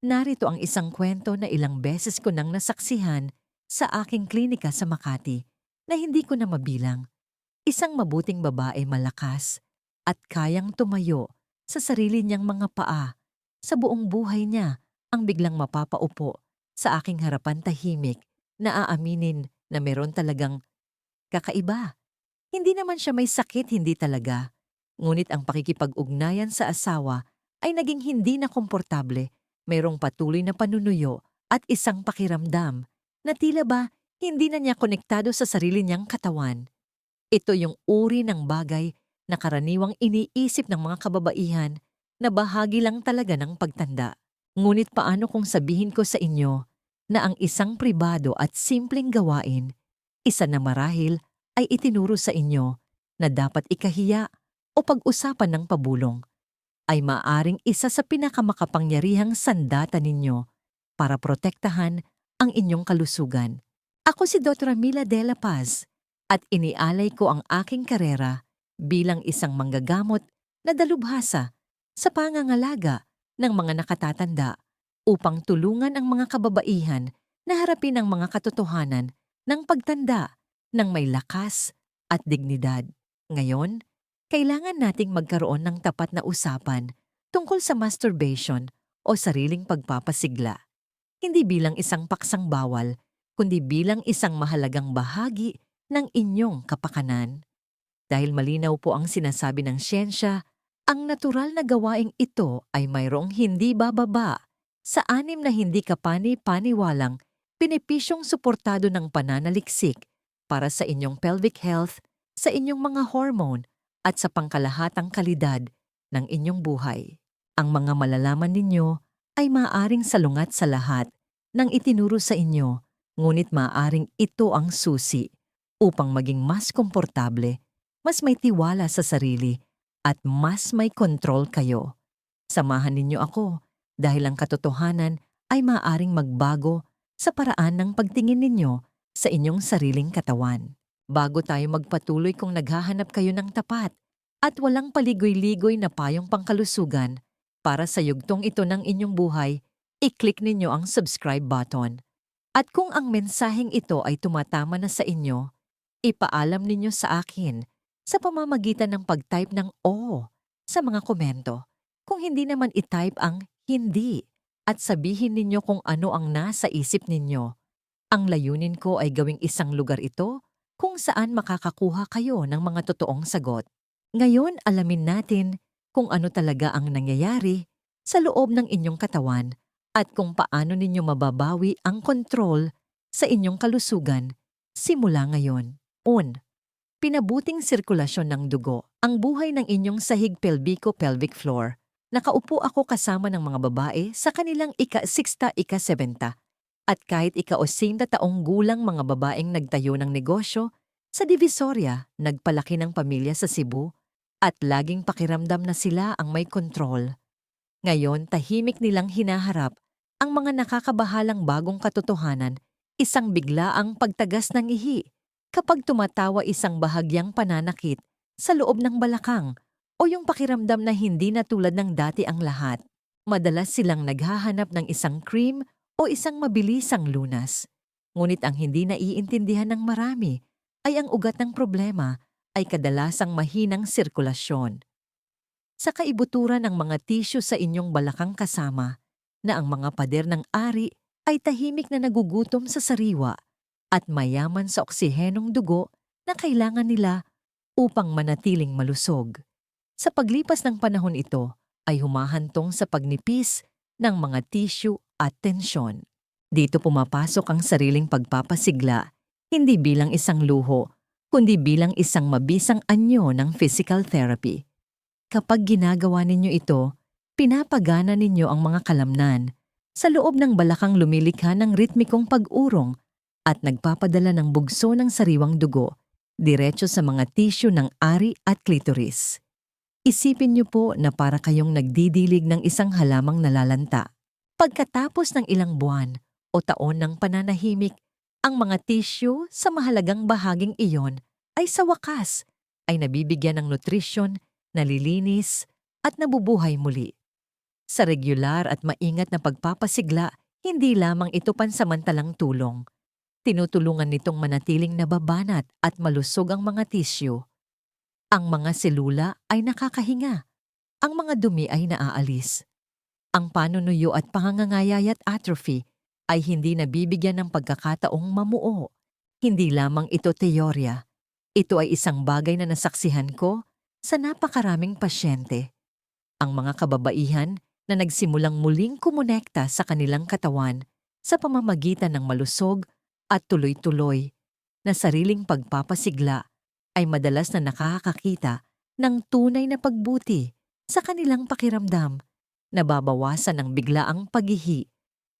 Narito ang isang kwento na ilang beses ko nang nasaksihan sa aking klinika sa Makati na hindi ko na mabilang. Isang mabuting babae malakas at kayang tumayo sa sarili niyang mga paa. Sa buong buhay niya ang biglang mapapaupo sa aking harapan tahimik na aaminin na meron talagang kakaiba. Hindi naman siya may sakit, hindi talaga. Ngunit ang pakikipag-ugnayan sa asawa ay naging hindi na komportable. Mayroong patuloy na panunuyo at isang pakiramdam na tila ba hindi na niya konektado sa sarili niyang katawan. Ito yung uri ng bagay na karaniwang iniisip ng mga kababaihan na bahagi lang talaga ng pagtanda. Ngunit paano kung sabihin ko sa inyo na ang isang pribado at simpleng gawain, isa na marahil ay itinuro sa inyo na dapat ikahiya o pag-usapan ng pabulong, ay maaring isa sa pinakamakapangyarihang sandata ninyo para protektahan ang inyong kalusugan. Ako si Dr. Mila De La Paz at inialay ko ang aking karera bilang isang manggagamot na dalubhasa sa pangangalaga ng mga nakatatanda upang tulungan ang mga kababaihan na harapin ang mga katotohanan ng pagtanda ng may lakas at dignidad. Ngayon, kailangan nating magkaroon ng tapat na usapan tungkol sa masturbation o sariling pagpapasigla. Hindi bilang isang paksang bawal, kundi bilang isang mahalagang bahagi ng inyong kapakanan. Dahil malinaw po ang sinasabi ng siyensya, ang natural na gawaing ito ay mayroong hindi bababa sa anim na hindi kapani-paniwalang pinepisyong suportado ng pananaliksik para sa inyong pelvic health, sa inyong mga hormone at sa pangkalahatang kalidad ng inyong buhay. Ang mga malalaman ninyo ay maaaring salungat sa lahat ng itinuro sa inyo, ngunit maaaring ito ang susi upang maging mas komportable, mas may tiwala sa sarili, at mas may kontrol kayo. Samahan ninyo ako dahil ang katotohanan ay maaaring magbago sa paraan ng pagtingin ninyo sa inyong sariling katawan. Bago tayo magpatuloy kung naghahanap kayo ng tapat at walang paligoy-ligoy na payong pangkalusugan para sa yugtong ito ng inyong buhay, i-click ninyo ang subscribe button. At kung ang mensaheng ito ay tumatama na sa inyo, ipaalam ninyo sa akin sa pamamagitan ng pag-type ng O sa mga komento. Kung hindi naman i-type ang hindi at sabihin ninyo kung ano ang nasa isip ninyo. Ang layunin ko ay gawing isang lugar ito kung saan makakakuha kayo ng mga totoong sagot. Ngayon alamin natin kung ano talaga ang nangyayari sa loob ng inyong katawan at kung paano ninyo mababawi ang kontrol sa inyong kalusugan simula ngayon. Un, pinabuting sirkulasyon ng dugo ang buhay ng inyong sahig pelvico-pelvic floor. Nakaupo ako kasama ng mga babae sa kanilang ika-60, ika-70 at kahit ika-80 taong gulang mga babaeng nagtayo ng negosyo sa Divisoria, nagpalaki ng pamilya sa Cebu at laging pakiramdam na sila ang may kontrol. Ngayon, tahimik nilang hinaharap ang mga nakakabahalang bagong katotohanan, isang biglaang pagtagas ng ihi kapag tumatawa isang bahagyang pananakit sa loob ng balakang o yung pakiramdam na hindi na tulad ng dati ang lahat. Madalas silang naghahanap ng isang cream o isang mabilisang lunas. Ngunit ang hindi naiintindihan ng marami ay ang ugat ng problema ay kadalasang mahinang sirkulasyon. Sa kaibuturan ng mga tisyo sa inyong balakang kasama na ang mga pader ng ari ay tahimik na nagugutom sa sariwa at mayaman sa oksihenong dugo na kailangan nila upang manatiling malusog. Sa paglipas ng panahon ito ay humahantong sa pagnipis ng mga tissue at. Dito pumapasok ang sariling pagpapasigla, hindi bilang isang luho, kundi bilang isang mabisang anyo ng physical therapy. Kapag ginagawa ninyo ito, pinapagana ninyo ang mga kalamnan. Sa loob ng balakang lumilikha ng ritmikong pag-urong at nagpapadala ng bugso ng sariwang dugo diretso sa mga tissue ng ari at clitoris. Isipin niyo po na para kayong nagdidilig ng isang halamang nalalanta. Pagkatapos ng ilang buwan o taon ng pananahimik, ang mga tissue sa mahalagang bahaging iyon ay sa wakas ay nabibigyan ng nutrisyon, nalilinis, at nabubuhay muli. Sa regular at maingat na pagpapasigla, hindi lamang ito pansamantalang tulong. Tinutulungan nitong manatiling nababanat at malusog ang mga tisyo. Ang mga selula ay nakakahinga. Ang mga dumi ay naaalis. Ang panunuyo at pangangangayayat atrophy ay hindi nabibigyan ng pagkakataong mamuo. Hindi lamang ito teorya. Ito ay isang bagay na nasaksihan ko sa napakaraming pasyente. Ang mga kababaihan na nagsimulang muling kumonekta sa kanilang katawan sa pamamagitan ng malusog at tuloy-tuloy na sariling pagpapasigla ay madalas na nakakakita ng tunay na pagbuti sa kanilang pakiramdam, nababawasan ng biglaang paghihi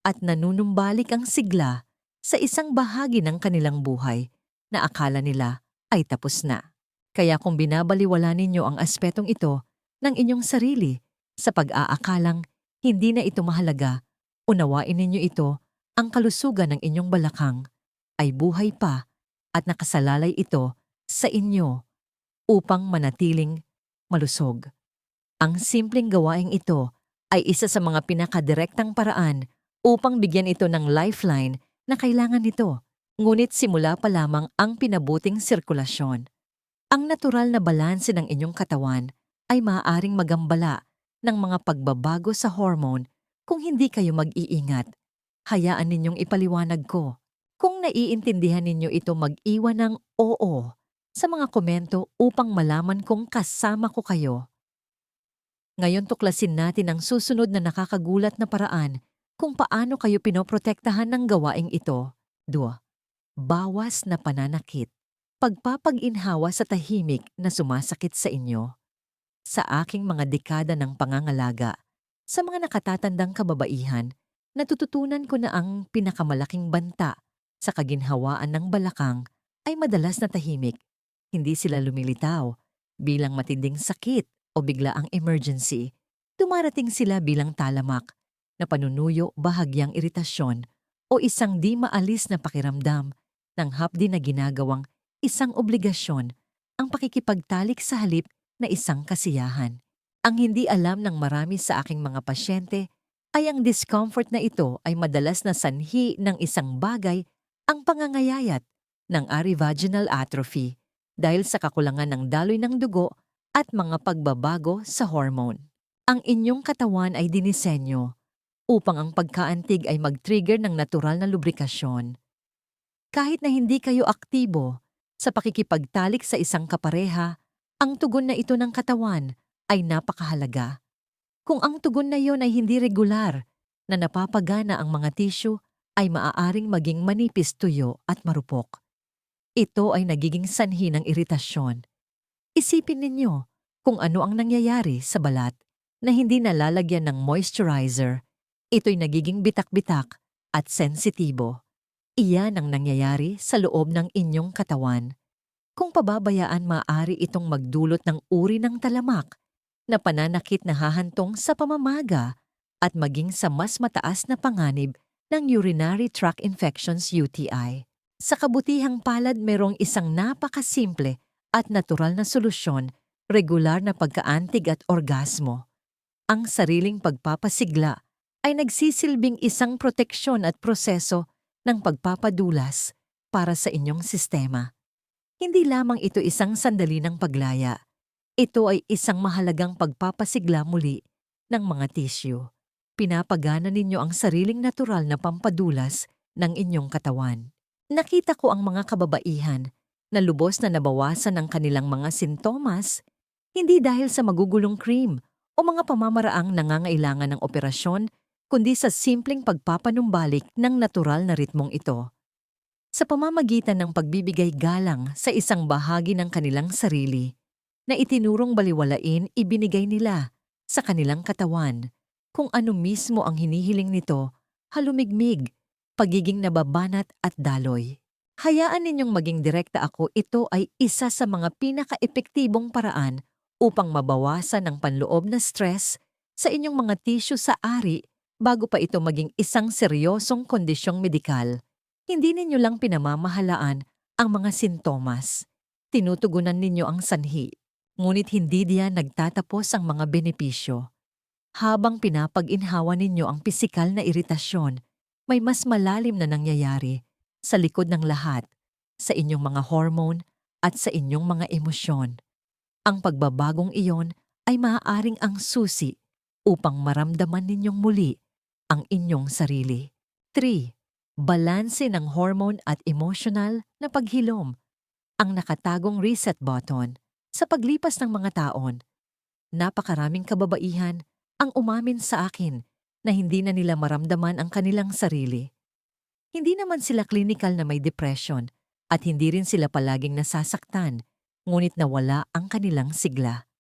at nanunumbalik ang sigla sa isang bahagi ng kanilang buhay na akala nila ay tapos na. Kaya kung binabaliwala ninyo ang aspetong ito ng inyong sarili sa pag-aakalang hindi na ito mahalaga, unawain ninyo ito, ang kalusugan ng inyong balakang ay buhay pa at nakasalalay ito sa inyo upang manatiling malusog. Ang simpleng gawaing ito ay isa sa mga pinakadirektang paraan upang bigyan ito ng lifeline na kailangan nito, ngunit simula pa lamang ang pinabuting sirkulasyon. Ang natural na balanse ng inyong katawan ay maaaring magambala ng mga pagbabago sa hormone kung hindi kayo mag-iingat. Hayaan ninyong ipaliwanag ko. Kung naiintindihan ninyo ito mag-iwan ng oo sa mga komento upang malaman kung kasama ko kayo. Ngayon tuklasin natin ang susunod na nakakagulat na paraan kung paano kayo pinoprotektahan ng gawaing ito. 2. Bawas na pananakit. Pagpapag-inhawa sa tahimik na sumasakit sa inyo. Sa aking mga dekada ng pangangalaga, sa mga nakatatandang kababaihan, natututunan ko na ang pinakamalaking banta sa kaginhawaan ng balakang ay madalas na tahimik. Hindi sila lumilitaw bilang matinding sakit o biglaang emergency. Dumarating sila bilang talamak na panunuyo bahagyang iritasyon o isang di maalis na pakiramdam ng hapdi na ginagawang isang obligasyon ang pakikipagtalik sa halip na isang kasiyahan. Ang hindi alam ng marami sa aking mga pasyente ay ang discomfort na ito ay madalas na sanhi ng isang bagay ang pangangayayat ng arivaginal atrophy dahil sa kakulangan ng daloy ng dugo at mga pagbabago sa hormone. Ang inyong katawan ay dinisenyo upang ang pagkaantig ay mag-trigger ng natural na lubrikasyon. Kahit na hindi kayo aktibo sa pakikipagtalik sa isang kapareha, ang tugon na ito ng katawan ay napakahalaga. Kung ang tugon na iyon ay hindi regular, na napapagana ang mga tissue, ay maaaring maging manipis tuyo at marupok. Ito ay nagiging sanhi ng iritasyon. Isipin ninyo kung ano ang nangyayari sa balat na hindi nalalagyan ng moisturizer. Ito'y nagiging bitak-bitak at sensitibo. Iyan ang nangyayari sa loob ng inyong katawan. Kung pababayaan maaari itong magdulot ng uri ng talamak na pananakit na hahantong sa pamamaga at maging sa mas mataas na panganib ng urinary tract infections UTI. Sa kabutihang palad merong isang napakasimple at natural na solusyon, regular na pagkaantig at orgasmo. Ang sariling pagpapasigla ay nagsisilbing isang proteksyon at proseso ng pagpapadulas para sa inyong sistema. Hindi lamang ito isang sandali ng paglaya. Ito ay isang mahalagang pagpapasigla muli ng mga tissue. Pinapagana ninyo ang sariling natural na pampadulas ng inyong katawan. Nakita ko ang mga kababaihan na lubos na nabawasan ang kanilang mga sintomas hindi dahil sa magugulong cream o mga pamamaraang nangangailangan ng operasyon kundi sa simpleng pagpapanumbalik ng natural na ritmong ito. Sa pamamagitan ng pagbibigay galang sa isang bahagi ng kanilang sarili, na itinurong baliwalain ibinigay nila sa kanilang katawan kung ano mismo ang hinihiling nito, halumigmig, pagiging nababanat at daloy. Hayaan ninyong maging direkta ako ito ay isa sa mga pinaka-epektibong paraan upang mabawasan ang panloob na stress sa inyong mga tissue sa ari bago pa ito maging isang seryosong kondisyong medikal. Hindi ninyo lang pinamamahalaan ang mga sintomas. Tinutugunan ninyo ang sanhi, ngunit hindi diyan nagtatapos ang mga benepisyo. Habang pinapag-inhawa ninyo ang pisikal na iritasyon, may mas malalim na nangyayari sa likod ng lahat, sa inyong mga hormone at sa inyong mga emosyon. Ang pagbabagong iyon ay maaaring ang susi upang maramdaman ninyong muli ang inyong sarili. 3. Balanse ng hormone at emotional na paghilom. Ang nakatagong reset button sa paglipas ng mga taon. Napakaraming kababaihan ang umamin sa akin na hindi na nila maramdaman ang kanilang sarili. Hindi naman sila clinical na may depression at hindi rin sila palaging nasasaktan, ngunit nawala ang kanilang sigla.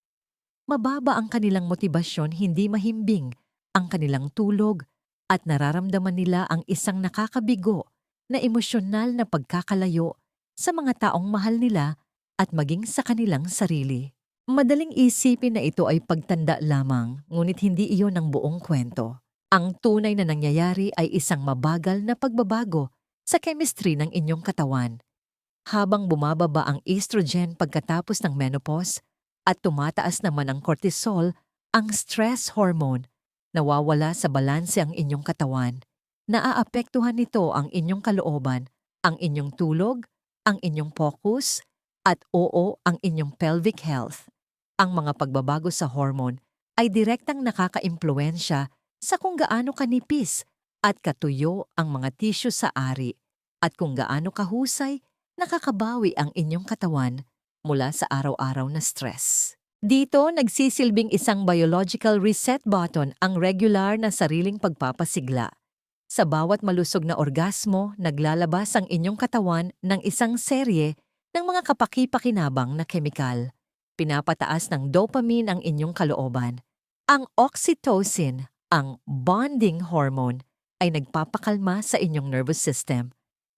Mababa ang kanilang motibasyon, hindi mahimbing ang kanilang tulog at nararamdaman nila ang isang nakakabigo na emosyonal na pagkakalayo sa mga taong mahal nila at maging sa kanilang sarili. Madaling isipin na ito ay pagtanda lamang, ngunit hindi iyon ang buong kwento. Ang tunay na nangyayari ay isang mabagal na pagbabago sa chemistry ng inyong katawan. Habang bumababa ang estrogen pagkatapos ng menopause at tumataas naman ang cortisol, ang stress hormone, nawawala sa balanse ang inyong katawan. Naaapektuhan nito ang inyong kalooban, ang inyong tulog, ang inyong focus, at oo ang inyong pelvic health ang mga pagbabago sa hormone ay direktang nakakaimpluensya sa kung gaano kanipis at katuyo ang mga tissue sa ari at kung gaano kahusay nakakabawi ang inyong katawan mula sa araw-araw na stress. Dito, nagsisilbing isang biological reset button ang regular na sariling pagpapasigla. Sa bawat malusog na orgasmo, naglalabas ang inyong katawan ng isang serye ng mga kapaki-pakinabang na kemikal pinapataas ng dopamine ang inyong kalooban. Ang oxytocin, ang bonding hormone, ay nagpapakalma sa inyong nervous system.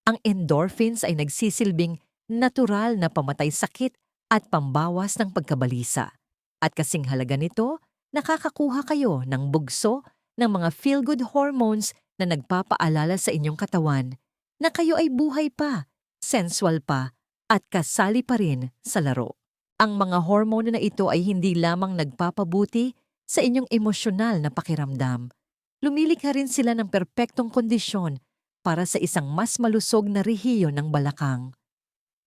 Ang endorphins ay nagsisilbing natural na pamatay sakit at pambawas ng pagkabalisa. At kasing halaga nito, nakakakuha kayo ng bugso ng mga feel-good hormones na nagpapaalala sa inyong katawan na kayo ay buhay pa, sensual pa, at kasali pa rin sa laro. Ang mga hormone na ito ay hindi lamang nagpapabuti sa inyong emosyonal na pakiramdam. Lumilikha rin sila ng perpektong kondisyon para sa isang mas malusog na rehiyo ng balakang.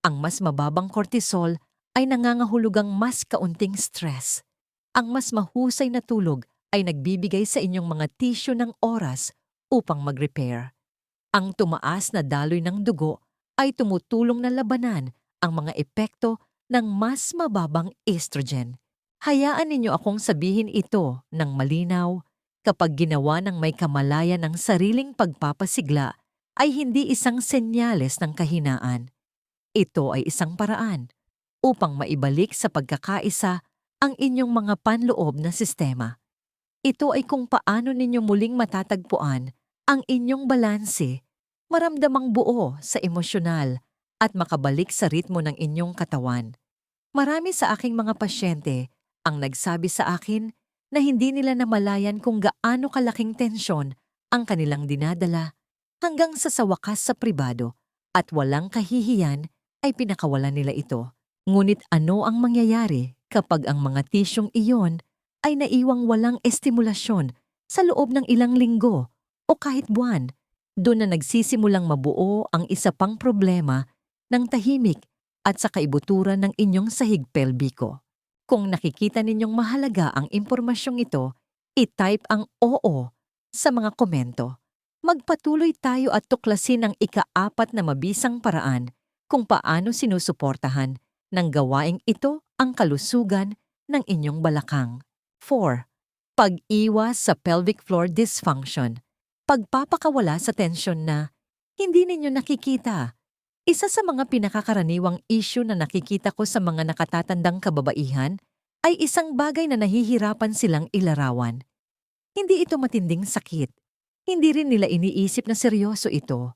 Ang mas mababang cortisol ay nangangahulugang mas kaunting stress. Ang mas mahusay na tulog ay nagbibigay sa inyong mga tissue ng oras upang mag-repair. Ang tumaas na daloy ng dugo ay tumutulong na labanan ang mga epekto ng mas mababang estrogen. Hayaan ninyo akong sabihin ito ng malinaw kapag ginawa ng may kamalayan ng sariling pagpapasigla ay hindi isang senyales ng kahinaan. Ito ay isang paraan upang maibalik sa pagkakaisa ang inyong mga panloob na sistema. Ito ay kung paano ninyo muling matatagpuan ang inyong balanse, maramdamang buo sa emosyonal at makabalik sa ritmo ng inyong katawan. Marami sa aking mga pasyente ang nagsabi sa akin na hindi nila namalayan kung gaano kalaking tensyon ang kanilang dinadala hanggang sa sa wakas sa pribado at walang kahihiyan ay pinakawalan nila ito. Ngunit ano ang mangyayari kapag ang mga tisyong iyon ay naiwang walang estimulasyon sa loob ng ilang linggo o kahit buwan? Doon na nagsisimulang mabuo ang isa pang problema ng tahimik at sa kaibuturan ng inyong sahig pelbiko. Kung nakikita ninyong mahalaga ang impormasyong ito, i-type ang oo sa mga komento. Magpatuloy tayo at tuklasin ang ikaapat na mabisang paraan kung paano sinusuportahan ng gawaing ito ang kalusugan ng inyong balakang. 4. Pag-iwas sa pelvic floor dysfunction. Pagpapakawala sa tensyon na hindi ninyo nakikita isa sa mga pinakakaraniwang issue na nakikita ko sa mga nakatatandang kababaihan ay isang bagay na nahihirapan silang ilarawan. Hindi ito matinding sakit. Hindi rin nila iniisip na seryoso ito.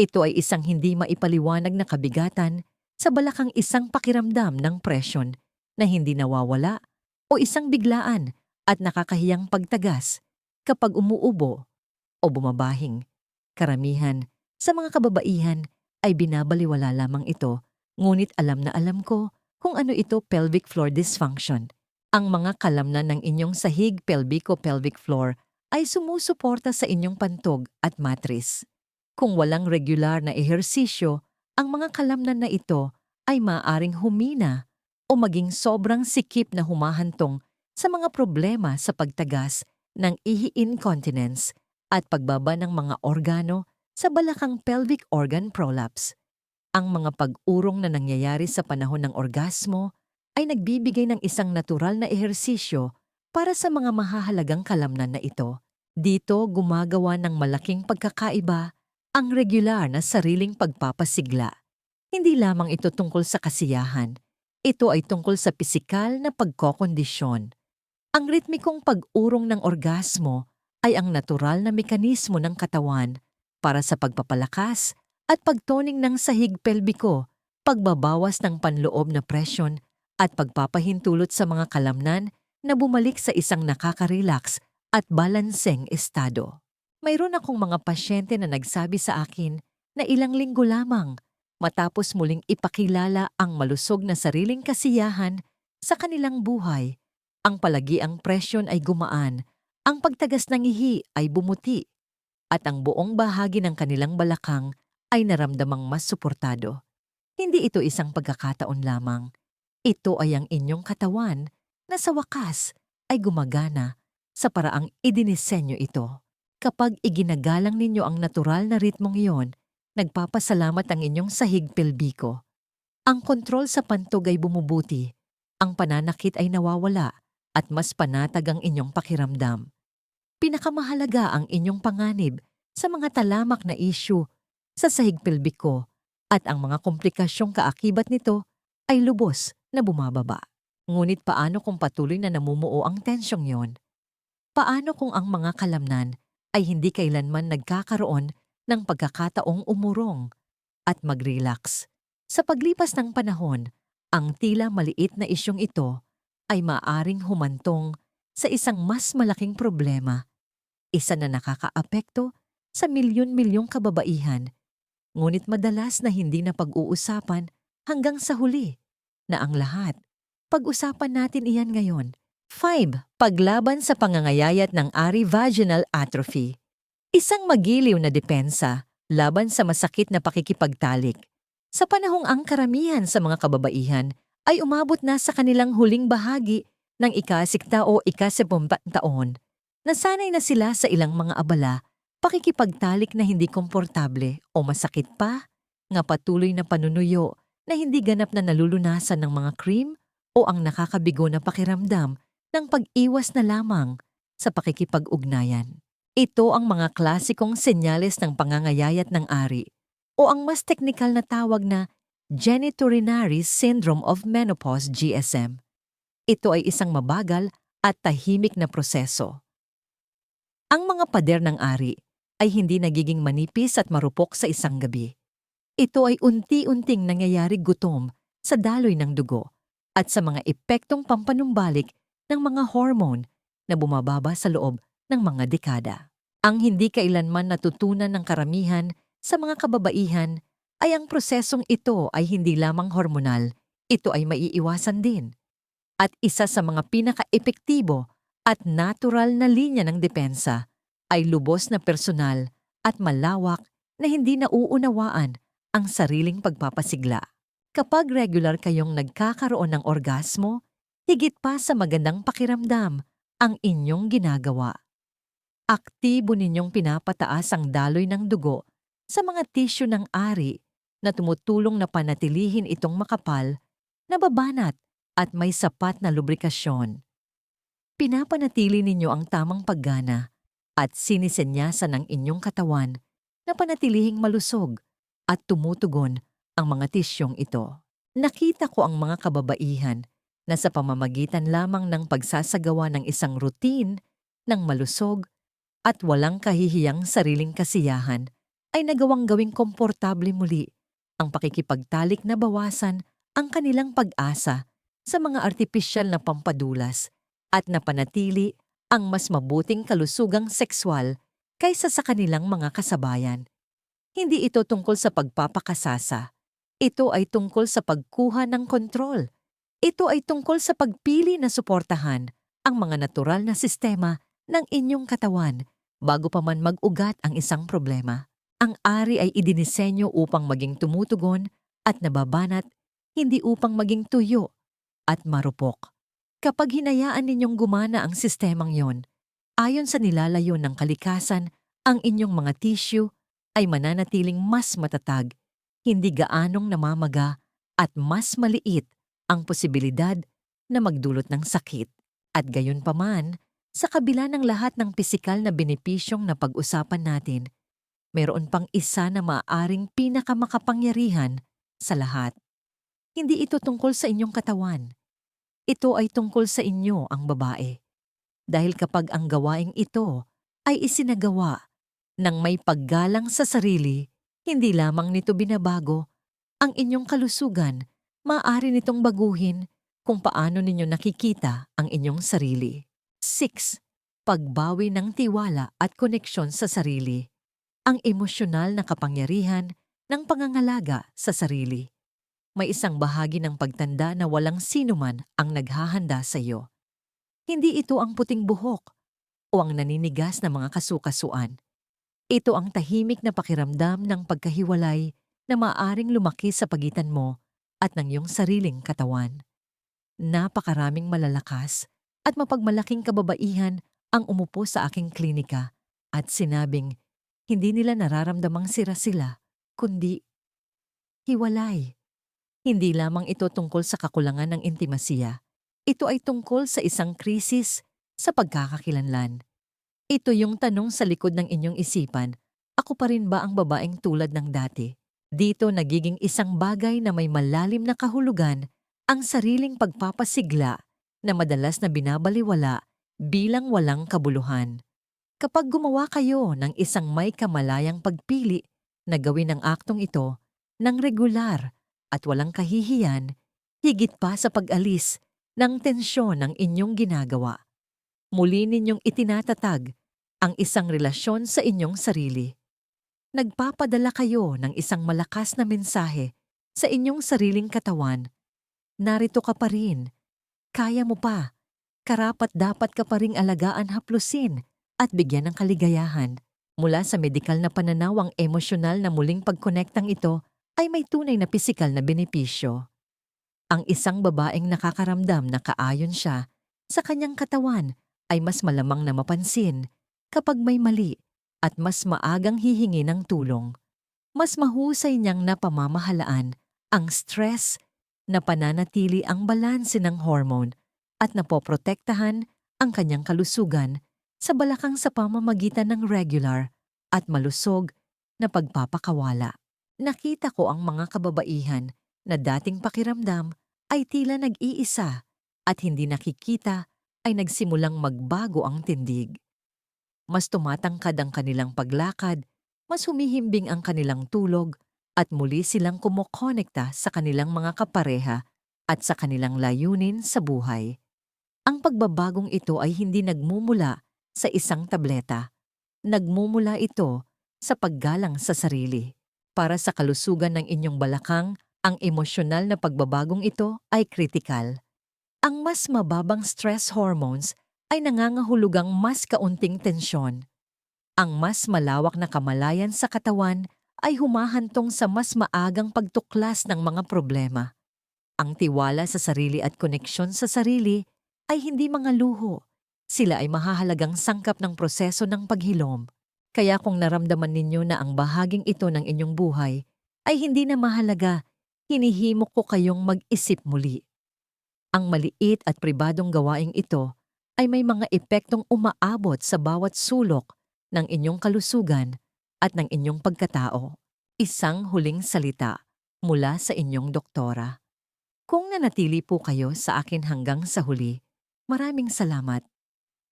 Ito ay isang hindi maipaliwanag na kabigatan sa balakang isang pakiramdam ng presyon na hindi nawawala o isang biglaan at nakakahiyang pagtagas kapag umuubo o bumabahing. Karamihan sa mga kababaihan ay binabaliwala lamang ito, ngunit alam na alam ko kung ano ito pelvic floor dysfunction. Ang mga kalamnan ng inyong sahig pelvico-pelvic floor ay sumusuporta sa inyong pantog at matris. Kung walang regular na ehersisyo, ang mga kalamnan na ito ay maaring humina o maging sobrang sikip na humahantong sa mga problema sa pagtagas ng ihi incontinence at pagbaba ng mga organo sa balakang pelvic organ prolapse. Ang mga pag-urong na nangyayari sa panahon ng orgasmo ay nagbibigay ng isang natural na ehersisyo para sa mga mahahalagang kalamnan na ito. Dito gumagawa ng malaking pagkakaiba ang regular na sariling pagpapasigla. Hindi lamang ito tungkol sa kasiyahan, ito ay tungkol sa pisikal na pagkokondisyon. Ang ritmikong pag-urong ng orgasmo ay ang natural na mekanismo ng katawan para sa pagpapalakas at pagtoning ng sahig pelbiko, pagbabawas ng panloob na presyon at pagpapahintulot sa mga kalamnan na bumalik sa isang nakaka-relax at balanseng estado. Mayroon akong mga pasyente na nagsabi sa akin na ilang linggo lamang matapos muling ipakilala ang malusog na sariling kasiyahan sa kanilang buhay, ang palagiang presyon ay gumaan, ang pagtagas ng ihi ay bumuti, at ang buong bahagi ng kanilang balakang ay naramdamang mas suportado. Hindi ito isang pagkakataon lamang. Ito ay ang inyong katawan na sa wakas ay gumagana sa paraang idinisenyo ito. Kapag iginagalang ninyo ang natural na ritmong iyon, nagpapasalamat ang inyong sahig pelbiko. Ang kontrol sa pantog ay bumubuti, ang pananakit ay nawawala, at mas panatag ang inyong pakiramdam. Pinakamahalaga ang inyong panganib sa mga talamak na issue sa sahig pelbiko at ang mga komplikasyong kaakibat nito ay lubos na bumababa. Ngunit paano kung patuloy na namumuo ang tensyong yon? Paano kung ang mga kalamnan ay hindi kailanman nagkakaroon ng pagkakataong umurong at mag-relax. Sa paglipas ng panahon, ang tila maliit na isyong ito ay maaring humantong sa isang mas malaking problema, isa na nakakaapekto sa milyon-milyong kababaihan, ngunit madalas na hindi na pag-uusapan hanggang sa huli na ang lahat. Pag-usapan natin iyan ngayon. 5. Paglaban sa pangangayayat ng ari vaginal atrophy. Isang magiliw na depensa laban sa masakit na pakikipagtalik. Sa panahong ang karamihan sa mga kababaihan ay umabot na sa kanilang huling bahagi ng ikasikta o ikasepumpa taon, nasanay na sila sa ilang mga abala, pakikipagtalik na hindi komportable o masakit pa, nga patuloy na panunuyo na hindi ganap na nalulunasan ng mga cream o ang nakakabigo na pakiramdam ng pag-iwas na lamang sa pakikipag-ugnayan. Ito ang mga klasikong senyales ng pangangayayat ng ari o ang mas teknikal na tawag na Genitourinary Syndrome of Menopause GSM. Ito ay isang mabagal at tahimik na proseso. Ang mga pader ng ari ay hindi nagiging manipis at marupok sa isang gabi. Ito ay unti-unting nangyayari gutom sa daloy ng dugo at sa mga epektong pampanumbalik ng mga hormone na bumababa sa loob ng mga dekada. Ang hindi kailanman natutunan ng karamihan sa mga kababaihan ay ang prosesong ito ay hindi lamang hormonal, ito ay maiiwasan din. At isa sa mga pinaka-epektibo at natural na linya ng depensa ay lubos na personal at malawak na hindi nauunawaan ang sariling pagpapasigla. Kapag regular kayong nagkakaroon ng orgasmo, higit pa sa magandang pakiramdam ang inyong ginagawa aktibo ninyong pinapataas ang daloy ng dugo sa mga tisyo ng ari na tumutulong na panatilihin itong makapal, nababanat at may sapat na lubrikasyon. Pinapanatili ninyo ang tamang paggana at sinisenyasan ng inyong katawan na panatilihing malusog at tumutugon ang mga tisyong ito. Nakita ko ang mga kababaihan na sa pamamagitan lamang ng pagsasagawa ng isang routine ng malusog at walang kahihiyang sariling kasiyahan ay nagawang gawing komportable muli ang pakikipagtalik na bawasan ang kanilang pag-asa sa mga artipisyal na pampadulas at napanatili ang mas mabuting kalusugang sekswal kaysa sa kanilang mga kasabayan. Hindi ito tungkol sa pagpapakasasa. Ito ay tungkol sa pagkuha ng kontrol Ito ay tungkol sa pagpili na suportahan ang mga natural na sistema ng inyong katawan bago pa man mag-ugat ang isang problema. Ang ari ay idinisenyo upang maging tumutugon at nababanat, hindi upang maging tuyo at marupok. Kapag hinayaan ninyong gumana ang sistemang yon, ayon sa nilalayo ng kalikasan, ang inyong mga tissue ay mananatiling mas matatag, hindi gaanong namamaga at mas maliit ang posibilidad na magdulot ng sakit. At gayon paman, sa kabila ng lahat ng pisikal na benepisyong na pag-usapan natin, meron pang isa na maaaring pinakamakapangyarihan sa lahat. Hindi ito tungkol sa inyong katawan. Ito ay tungkol sa inyo, ang babae. Dahil kapag ang gawaing ito ay isinagawa ng may paggalang sa sarili, hindi lamang nito binabago ang inyong kalusugan, maaari nitong baguhin kung paano ninyo nakikita ang inyong sarili. 6. Pagbawi ng tiwala at koneksyon sa sarili. Ang emosyonal na kapangyarihan ng pangangalaga sa sarili. May isang bahagi ng pagtanda na walang sinuman ang naghahanda sa iyo. Hindi ito ang puting buhok o ang naninigas na mga kasukasuan. Ito ang tahimik na pakiramdam ng pagkahiwalay na maaring lumaki sa pagitan mo at ng iyong sariling katawan. Napakaraming malalakas at mapagmalaking kababaihan ang umupo sa aking klinika at sinabing hindi nila nararamdamang sira sila, kundi hiwalay. Hindi lamang ito tungkol sa kakulangan ng intimasiya. Ito ay tungkol sa isang krisis sa pagkakakilanlan. Ito yung tanong sa likod ng inyong isipan, ako pa rin ba ang babaeng tulad ng dati? Dito nagiging isang bagay na may malalim na kahulugan ang sariling pagpapasigla na madalas na binabaliwala bilang walang kabuluhan. Kapag gumawa kayo ng isang may kamalayang pagpili na gawin ang aktong ito ng regular at walang kahihiyan, higit pa sa pag-alis ng tensyon ng inyong ginagawa. Muli ninyong itinatatag ang isang relasyon sa inyong sarili. Nagpapadala kayo ng isang malakas na mensahe sa inyong sariling katawan. Narito ka pa rin. Kaya mo pa. Karapat dapat ka pa ring alagaan haplusin at bigyan ng kaligayahan. Mula sa medikal na pananaw ang emosyonal na muling pagkonektang ito ay may tunay na pisikal na benepisyo. Ang isang babaeng nakakaramdam na kaayon siya sa kanyang katawan ay mas malamang na mapansin kapag may mali at mas maagang hihingi ng tulong. Mas mahusay niyang napamamahalaan ang stress na pananatili ang balanse ng hormone at napoprotektahan ang kanyang kalusugan sa balakang sa pamamagitan ng regular at malusog na pagpapakawala. Nakita ko ang mga kababaihan na dating pakiramdam ay tila nag-iisa at hindi nakikita ay nagsimulang magbago ang tindig. Mas tumatangkad ang kanilang paglakad, mas humihimbing ang kanilang tulog, at muli silang kumokonekta sa kanilang mga kapareha at sa kanilang layunin sa buhay. Ang pagbabagong ito ay hindi nagmumula sa isang tableta. Nagmumula ito sa paggalang sa sarili. Para sa kalusugan ng inyong balakang, ang emosyonal na pagbabagong ito ay kritikal. Ang mas mababang stress hormones ay nangangahulugang mas kaunting tensyon. Ang mas malawak na kamalayan sa katawan ay humahantong sa mas maagang pagtuklas ng mga problema. Ang tiwala sa sarili at koneksyon sa sarili ay hindi mga luho, sila ay mahahalagang sangkap ng proseso ng paghilom. Kaya kung naramdaman ninyo na ang bahaging ito ng inyong buhay ay hindi na mahalaga, hinihimok ko kayong mag-isip muli. Ang maliit at pribadong gawaing ito ay may mga epektong umaabot sa bawat sulok ng inyong kalusugan at ng inyong pagkatao. Isang huling salita mula sa inyong doktora. Kung nanatili po kayo sa akin hanggang sa huli, maraming salamat.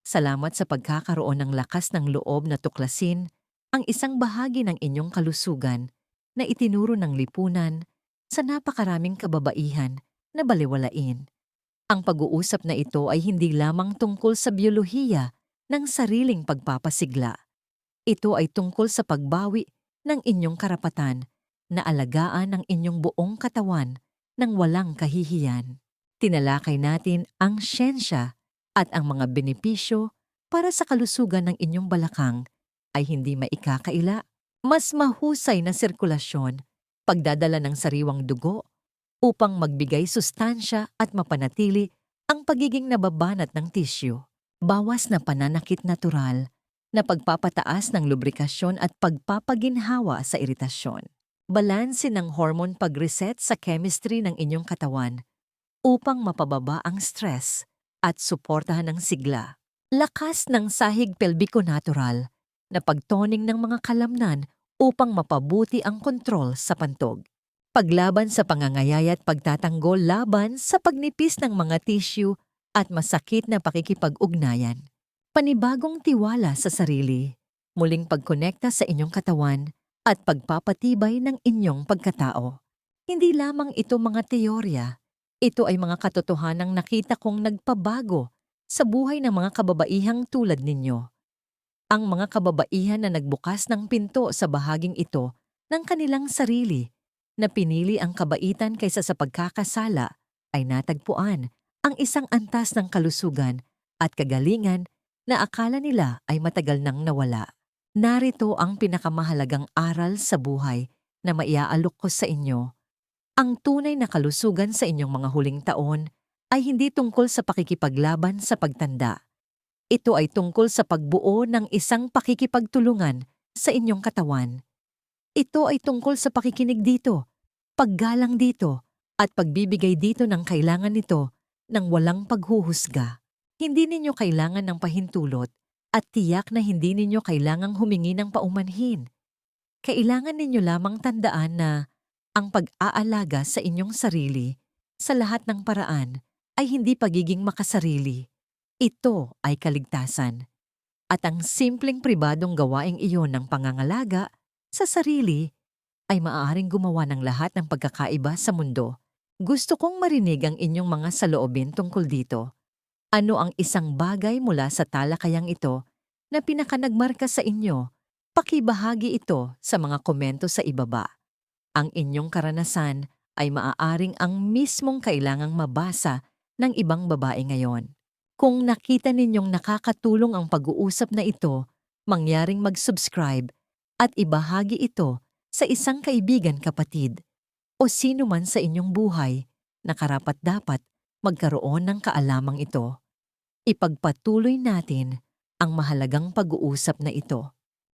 Salamat sa pagkakaroon ng lakas ng loob na tuklasin ang isang bahagi ng inyong kalusugan na itinuro ng lipunan sa napakaraming kababaihan na baliwalain. Ang pag-uusap na ito ay hindi lamang tungkol sa biyolohiya ng sariling pagpapasigla. Ito ay tungkol sa pagbawi ng inyong karapatan na alagaan ang inyong buong katawan ng walang kahihiyan. Tinalakay natin ang siyensya at ang mga benepisyo para sa kalusugan ng inyong balakang ay hindi maikakaila. Mas mahusay na sirkulasyon, pagdadala ng sariwang dugo upang magbigay sustansya at mapanatili ang pagiging nababanat ng tissue. Bawas na pananakit natural na pagpapataas ng lubrikasyon at pagpapaginhawa sa iritasyon. Balanse ng hormone pag-reset sa chemistry ng inyong katawan upang mapababa ang stress at suportahan ng sigla. Lakas ng sahig pelbiko natural na pagtoning ng mga kalamnan upang mapabuti ang kontrol sa pantog. Paglaban sa pangangayaya at pagtatanggol laban sa pagnipis ng mga tissue at masakit na pakikipag-ugnayan. Panibagong tiwala sa sarili, muling pagkonekta sa inyong katawan at pagpapatibay ng inyong pagkatao. Hindi lamang ito mga teorya, ito ay mga katotohanang nakita kong nagpabago sa buhay ng mga kababaihang tulad ninyo. Ang mga kababaihan na nagbukas ng pinto sa bahaging ito ng kanilang sarili na pinili ang kabaitan kaysa sa pagkakasala ay natagpuan ang isang antas ng kalusugan at kagalingan na akala nila ay matagal nang nawala. Narito ang pinakamahalagang aral sa buhay na maiaalok ko sa inyo. Ang tunay na kalusugan sa inyong mga huling taon ay hindi tungkol sa pakikipaglaban sa pagtanda. Ito ay tungkol sa pagbuo ng isang pakikipagtulungan sa inyong katawan. Ito ay tungkol sa pakikinig dito, paggalang dito, at pagbibigay dito ng kailangan nito ng walang paghuhusga. Hindi ninyo kailangan ng pahintulot at tiyak na hindi ninyo kailangang humingi ng paumanhin. Kailangan ninyo lamang tandaan na ang pag-aalaga sa inyong sarili sa lahat ng paraan ay hindi pagiging makasarili. Ito ay kaligtasan. At ang simpleng pribadong gawaing iyon ng pangangalaga sa sarili ay maaaring gumawa ng lahat ng pagkakaiba sa mundo. Gusto kong marinig ang inyong mga saloobin tungkol dito. Ano ang isang bagay mula sa talakayang ito na pinakanagmarka sa inyo? Pakibahagi ito sa mga komento sa ibaba. Ang inyong karanasan ay maaaring ang mismong kailangang mabasa ng ibang babae ngayon. Kung nakita ninyong nakakatulong ang pag-uusap na ito, mangyaring mag-subscribe at ibahagi ito sa isang kaibigan kapatid o sino man sa inyong buhay na karapat dapat magkaroon ng kaalamang ito. Ipagpatuloy natin ang mahalagang pag-uusap na ito.